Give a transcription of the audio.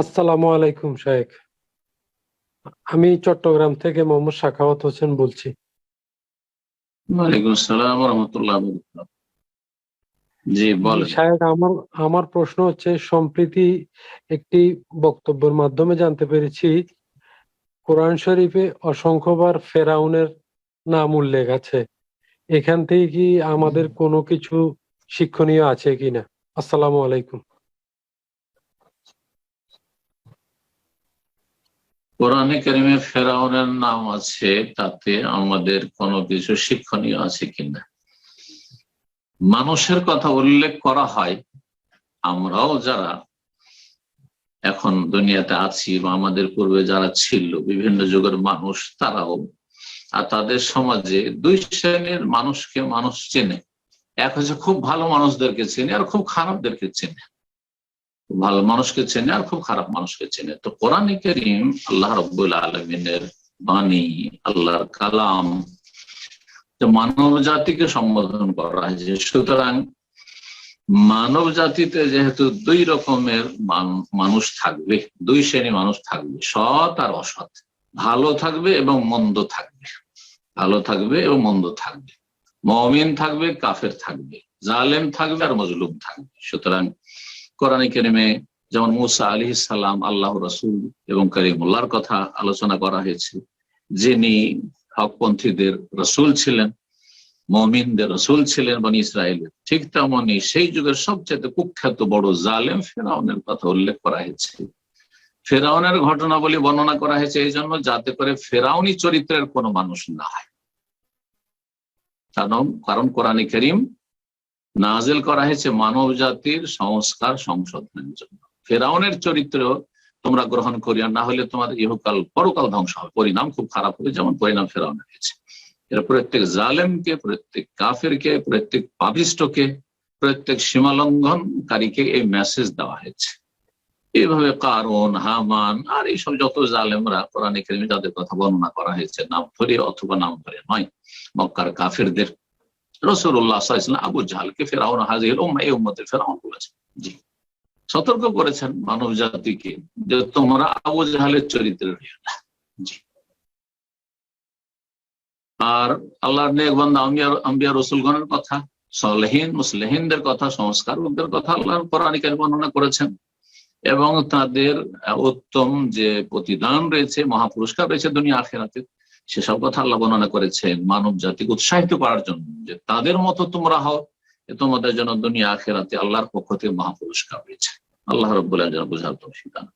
আসসালামু আলাইকুম শাহেখ আমি চট্টগ্রাম থেকে মোহাম্মদ শাখাওয়াত হোসেন বলছি। ওয়ালাইকুম আসসালাম রহমতুল্লাহ জি বলেন। শাহেখ আমার আমার প্রশ্ন হচ্ছে সম্প্রীতি একটি বক্তব্যের মাধ্যমে জানতে পেরেছি কোরআন শরীফে অসংখ্যবার ফেরাউনের নাম উল্লেখ আছে। এখান থেকে কি আমাদের কোনো কিছু শিক্ষণীয় আছে কিনা? আসসালামু আলাইকুম। কোরআনে কারিমে ফেরাউনের নাম আছে, তাতে আমাদের কোনো কিছু শিক্ষণীয় আছে কিনা? মানুষের কথা উল্লেখ করা হয়, আমরাও যারা এখন দুনিয়াতে আছি বা আমাদের পূর্বে যারা ছিল, বিভিন্ন যুগের মানুষ, তারাও আর তাদের সমাজে দুই শ্রেণির মানুষকে মানুষ চেনে। এক হচ্ছে খুব ভালো মানুষদেরকে চেনে আর খুব খারাপদেরকে চেনে। ভালো মানুষকে চেনে আর খুব খারাপ মানুষকে চেনে। তো কোরআন করিম আল্লাহ রব্বুল আলমিনের বাণী, আল্লাহর কালাম মানব জাতিকে সম্বোধন করা হয়েছে। সুতরাং মানব জাতিতে যেহেতু দুই রকমের মানুষ থাকবে, দুই শ্রেণি মানুষ থাকবে, সৎ আর অসৎ। ভালো থাকবে এবং মন্দ থাকবে। ভালো থাকবে এবং মন্দ থাকবে। মমিন থাকবে, কাফের থাকবে। জালেম থাকবে আর মজলুম থাকবে। সুতরাং কোরআন কেরিমে যেমন মুসা আলি সাল্লাম আল্লাহ রসুল এবং করিমুল্লাহর কথা আলোচনা করা হয়েছে, যিনি হকপন্থীদের রসুল ছিলেন, মমিনদের রসুল ছিলেন বনি ইসরায়েলের ঠিক তেমনি সেই যুগের সবচেয়ে কুখ্যাত বড় জালেম ফেরাউনের কথা উল্লেখ করা হয়েছে। ফেরাউনের ঘটনাবলী বর্ণনা করা হয়েছে এই জন্য যাতে করে ফেরাউনি চরিত্রের কোনো মানুষ না হয়। কারণ কারণ কোরআন করিম নাজেল করা হয়েছে মানব জাতির সংস্কার সংশোধনের জন্য। ফেরাউনের চরিত্র তোমরা গ্রহণ করিয়া না হলে তোমার ইহকাল পরকাল ধ্বংস হবে। পরিণাম খুব খারাপ হবে, যেমন পরিণাম ফেরাউনের হয়েছে। এর প্রত্যেক জালেমকে, প্রত্যেক কাফেরকে, প্রত্যেক পাপিষ্টকে প্রত্যেক সীমালঙ্ঘনকারীকে এই মেসেজ দেওয়া হয়েছে। এইভাবে কারণ হামান, আর এইসব যত জালেমরা কোরআন কেরিমে যাদের কথা বর্ণনা করা হয়েছে নাম ধরে অথবা নাম ধরে নয়, মক্কার কাফেরদের। রসুল্লাহ আবু জাহালকে ফেরাউন, হাজির এই উম্মতের ফেরাউন বলেছেন। জি। সতর্ক করেছেন মানব জাতিকে যে তোমরা আবু জাহালের চরিত্রের হইও না। জি। আর আল্লাহর নেকবন্ধ আম্বিয়া রসুলগণের কথা, সলহীন, মুসলেহিনদের কথা সংস্কারকদের কথা আল্লাহর পৌরাণিকের বর্ণনা করেছেন। এবং তাদের উত্তম যে প্রতিদান রয়েছে, মহাপুরস্কার রয়েছে দুনিয়া আখেরাতে সেসব কথা আল্লাহ বর্ণনা করেছেন মানব জাতিকে উৎসাহিত করার জন্য যে তাদের মতো তোমরা হও এ তোমাদের জন্য দুনিয়া, আখেরাতে আল্লাহর পক্ষ থেকে মহাপুরস্কার রয়েছে। আল্লাহ রব্বুল্লাহ যেন বোঝার তো সিদ্ধান্ত